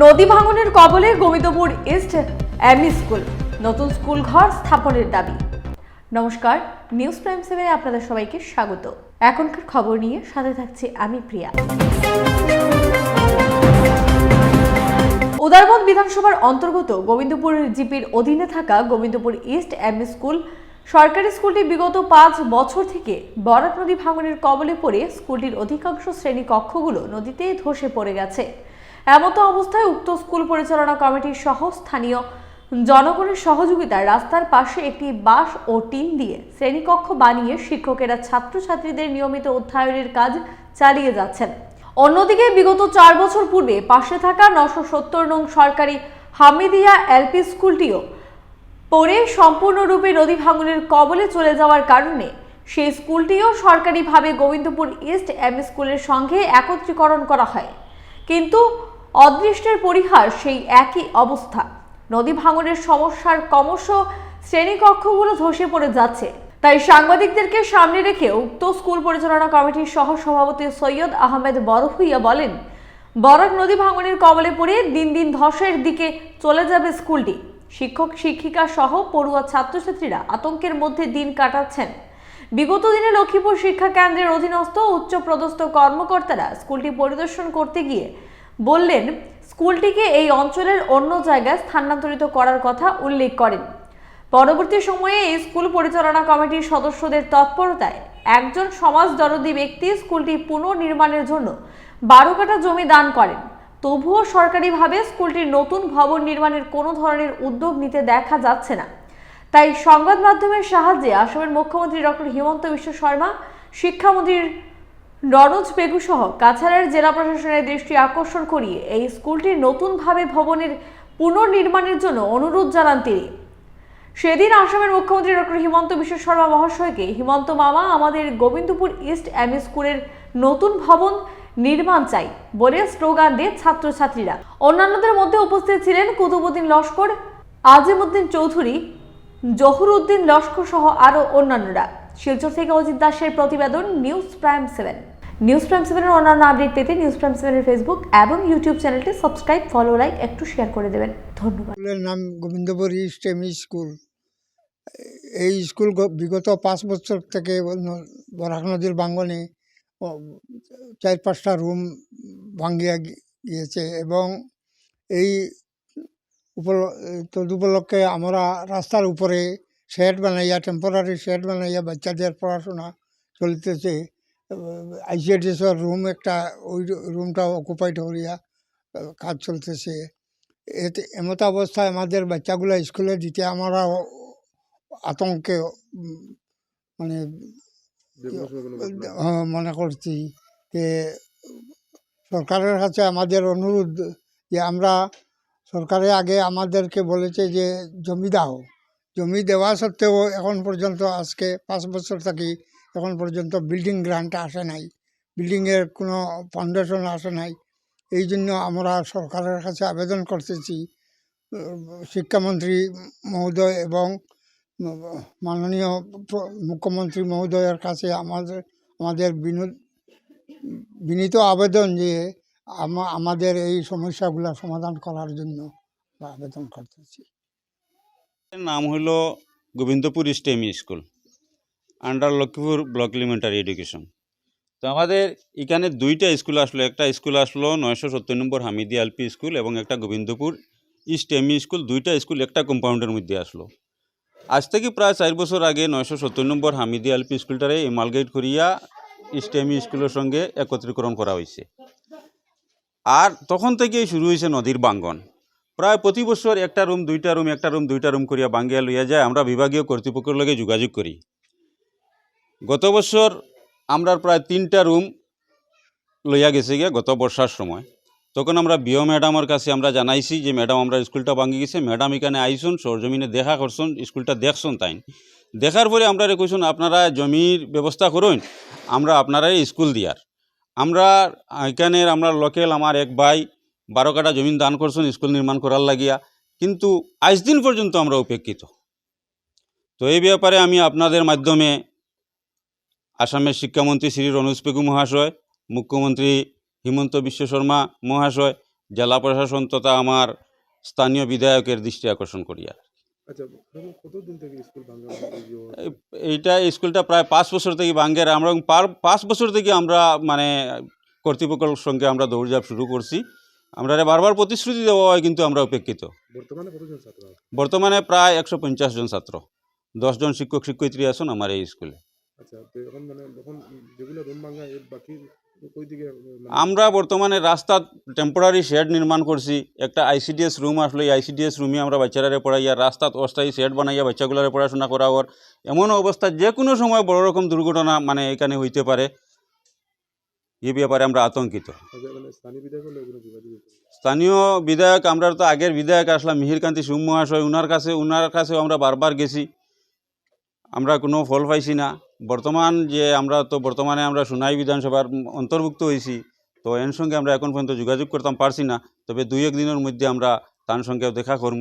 নদী ভাঙনের কবলে গোবিন্দপুর ইস্ট এমই স্কুল নতুন স্কুল ঘর স্থাপনের দাবি। নমস্কার নিউজ প্রাইম সেভেনে আপনাদের সবাইকে স্বাগত। এখনকার খবর নিয়ে সাথে থাকছি আমি প্রিয়া। উদারবন বিধানসভার অন্তর্গত গোবিন্দপুর জিপির অধীনে থাকা গোবিন্দপুর ইস্ট এম স্কুল সরকারি স্কুলটি বিগত পাঁচ বছর থেকে বরাক নদী ভাঙনের কবলে পড়ে স্কুলটির অধিকাংশ শ্রেণি কক্ষগুলো নদীতে ধসে পড়ে গেছে। এমতো অবস্থায় উক্ত স্কুল পরিচালনা কমিটির সহ স্থানীয় জনগণের সহযোগিতায় রাস্তার পাশে একটি বাঁশ ও টিন দিয়ে শ্রেণীকক্ষ বানিয়ে শিক্ষকেরা ছাত্রছাত্রীদের নিয়মিত অধ্যয়নের কাজ চালিয়ে যাচ্ছেন। অন্যদিকে বিগত চার বছর পূর্বে পাশে থাকা নশো সত্তর নং সরকারি হামিদিয়া এলপি স্কুলটিও পরে সম্পূর্ণরূপে নদী ভাঙনের কবলে চলে যাওয়ার কারণে সেই স্কুলটিও সরকারিভাবে গোবিন্দপুর ইস্ট এম স্কুলের সঙ্গে একত্রীকরণ করা হয়। কিন্তু অদৃষ্টের পরিহার সেই একই অবস্থা। নদী ভাঙনের সমস্যার ক্রমশ শ্রেণীকক্ষগুলো ধসে পড়ে যাচ্ছে। তাই সাংবাদিকদেরকে সামনে রেখে উক্ত স্কুল পরিচালনা কমিটির সহ সভাপতি সৈয়দ আহমেদ বড়ভুইয়া বলেন, বরাক নদী ভাঙনের কবলে পড়ে দিন দিন ধসের দিকে চলে যাবে স্কুলটি। শিক্ষক, শিক্ষিকা সহ পড়ুয়া ছাত্রছাত্রীরা আতঙ্কের মধ্যে দিন কাটাচ্ছেন। বিগত দিনে লক্ষ্মীপুর শিক্ষা কেন্দ্রের অধীনস্থ উচ্চপদস্থ কর্মকর্তারা স্কুলটি পরিদর্শন করতে গিয়ে বললেন, স্কুলটিকে এই অঞ্চলের অন্য জায়গায় স্থানান্তরিত করার কথা উল্লেখ করেন। পরবর্তী সময়ে এই স্কুল পরিচালনা কমিটির সদস্যদের তৎপরতায় একজন সমাজ দরদি ব্যক্তি স্কুলটি পুনর্নির্মাণের জন্য বারো কাঠা জমি দান করেন। তবুও সরকারিভাবে স্কুলটির নতুন ভবন নির্মাণের কোনো ধরনের উদ্যোগ নিতে দেখা যাচ্ছে না। তাই সংবাদ মাধ্যমের সাহায্যে আসামের মুখ্যমন্ত্রী ডক্টর হিমন্ত বিশ্ব শর্মা, শিক্ষামন্ত্রীর রনজ পেগু সহ কাছাড়ের জেলা প্রশাসনের দৃষ্টি আকর্ষণ করিয়ে এই স্কুলটির নতুনভাবে ভবনের পুনর্নির্মাণের জন্য অনুরোধ জানান তিনি। সেদিন আসামের মুখ্যমন্ত্রী ডক্টর হিমন্ত বিশ্ব শর্মা মহাশয়কে, হিমন্ত মামা, আমাদের গোবিন্দপুর ইস্ট এম স্কুলের নতুন ভবন নির্মাণ চাই বলে স্লোগান দিয়ে ছাত্রছাত্রীরা। অন্যান্যদের মধ্যে উপস্থিত ছিলেন কুতুবুদ্দিন লস্কর, আজিমুদ্দিন চৌধুরী, জহুরুদ্দিন লস্কর সহ আরও অন্যান্যরা। শিলচর থেকে অজিত দাসের প্রতিবেদন news prime seven. News prime সেভেনের অন্যান্য আপডেট পেতে নিউজ প্রাইম সেভেনের ফেসবুক এবং ইউটিউব চ্যানেলটি সাবস্ক্রাইব ফলো লাইক একটু শেয়ার করে দেবেন। ধন্যবাদ। নাম গোবিন্দপুর ইস্ট এম স্কুল এই স্কুল বিগত পাঁচ বছর থেকে বরাক নদীর বাঙ্গনে চার পাঁচটা রুম ভাঙ্গিয়া গিয়েছে এবং এই উপল তদুপলক্ষে আমরা রাস্তার উপরে শেড বানাইয়া টেম্পোরারি শেড বানাইয়া বাচ্চাদের পড়াশোনা চলতেছে। আইসিএডিএসের রুম একটা ওই রুমটা অকুপাইড আহ, কাজ চলতেছে। এতে এমত অবস্থায় আমাদের বাচ্চাগুলো স্কুলে দিতে আমরা আতঙ্কে মানে মনে করছি যে সরকারের কাছে আমাদের অনুরোধ যে আমরা সরকারে আগে আমাদেরকে বলেছে যে জমি দাও। জমি দেওয়া সত্ত্বেও এখন পর্যন্ত আজকে পাঁচ বছর থাকি এখন পর্যন্ত বিল্ডিং গ্রান্ট আসে নাই। বিল্ডিংয়ের কোনো ফাউন্ডেশন আসে নাই। এই জন্য আমরা সরকারের কাছে আবেদন করতেছি। শিক্ষামন্ত্রী মহোদয় এবং মাননীয় মুখ্যমন্ত্রী মহোদয়ের কাছে আমাদের আমাদের বিনীত আবেদন যে আমাদের এই সমস্যাগুলো সমাধান করার জন্য আবেদন করতেছি। নাম হলো Gobindapur স্টেমি school. Under Lakshmipur block elementary education তো আমাদের এখানে দুইটা স্কুল আসলো। একটা স্কুল আসলো নয়শো সত্তর নম্বর হামিদি এলপি স্কুল এবং একটা গোবিন্দপুর ইস্ট এমই স্কুল। দুইটা স্কুল একটা কম্পাউন্ডের মধ্যে আসলো। আজ থেকে প্রায় চার বছর আগে নয়শো সত্তর নম্বর হামিদি এলপি স্কুলটারে এমালগেট করিয়া ইস্ট এমই স্কুলের সঙ্গে একত্রীকরণ করা হয়েছে। আর তখন থেকেই শুরু হয়েছে নদীর বাঙ্গন। প্রায় প্রতি বছর একটা রুম, দুইটা রুম, একটা রুম, দুইটা রুম করিয়া বাঙ্গিয়া লইয়া যায়। আমরা বিভাগীয় কর্তৃপক্ষের লগে যোগাযোগ করি। গত বছর আমরা প্রায় তিনটা রুম লইয়া গেছে গিয়া গত বর্ষার সময়। তখন আমরা বিও ম্যাডামের কাছে আমরা জানাইছি যে, ম্যাডাম, আমরা স্কুলটা ভাঙি গেছে। ম্যাডাম এখানে আইসুন, সরজমিনে দেখা করছুন স্কুলটা দেখছুন তাই দেখার পরে আমরা কইসুন, আপনারা জমির ব্যবস্থা করুন, আমরা আপনারাই স্কুল দিয়ার। আমরা এখানের আমরা লোকেল, আমার এক ভাই, বারো কাটা জমিন দান করছেন স্কুল নির্মাণ করার লাগিয়া। কিন্তু আজ দিন পর্যন্ত আমরা উপেক্ষিত। তো এই ব্যাপারে আমি আপনাদের মাধ্যমে আসামের শিক্ষামন্ত্রী শ্রী রনোজ পেগু মহাশয় মুখ্যমন্ত্রী হিমন্ত বিশ্ব শর্মা মহাশয় জেলা প্রশাসন তথা আমার স্থানীয় বিধায়কের দৃষ্টি আকর্ষণ করি আর আচ্ছা এইটা স্কুলটা প্রায় পাঁচ বছর থেকে বাঙ্গের আমরা পাঁচ বছর থেকে আমরা মানে কর্তৃপক্ষের সঙ্গে আমরা দৌড়ঝাঁপ শুরু করছি। আমরা বারবার প্রতিশ্রুতি দেওয়া হয় কিন্তু আমরা উপেক্ষিত। বর্তমানে প্রায় একশো পঞ্চাশ জন ছাত্র। দশজন শিক্ষক শিক্ষয়িত্রী আছেন আমার এই স্কুলে। আচ্ছা তো এখন মানে এখন যেগুলো রুম ভাঙা এর বাকি কই দিকে মানে? আমরা বর্তমানে রাস্তা টেম্পোরারি শেড নির্মাণ করছি। একটা আইসিডিএস রুম আসলো এই আইসিডিএস রুমে আমরা বাচ্চারা পড়াইয়া রাস্তাত অস্থায়ী শেড বানাইয়া বাচ্চাগুলারে পড়াশোনা করা ওর এমন অবস্থা যে কোনো সময় বড় রকম দুর্ঘটনা মানে এখানে হইতে পারে। এই ব্যাপারে আমরা আতঙ্কিত। আচ্ছা, মানে স্থানীয় বিধায়ক আমরা তো আগের বিধায়ক আসলাম মিহিরকান্তি সুম মহাশয় উনার কাছে উনার কাছেও আমরা বারবার গেছি। আমরা কোনো ফল পাইছি না। বর্তমান যে আমরা তো বর্তমানে আমরা সোনাই বিধানসভার অন্তর্ভুক্ত হয়েছি তো এর সঙ্গে আমরা এখন পর্যন্ত যোগাযোগ করতাম পারছি না। তবে দুই একদিনের মধ্যে আমরা তার সঙ্গে দেখা করব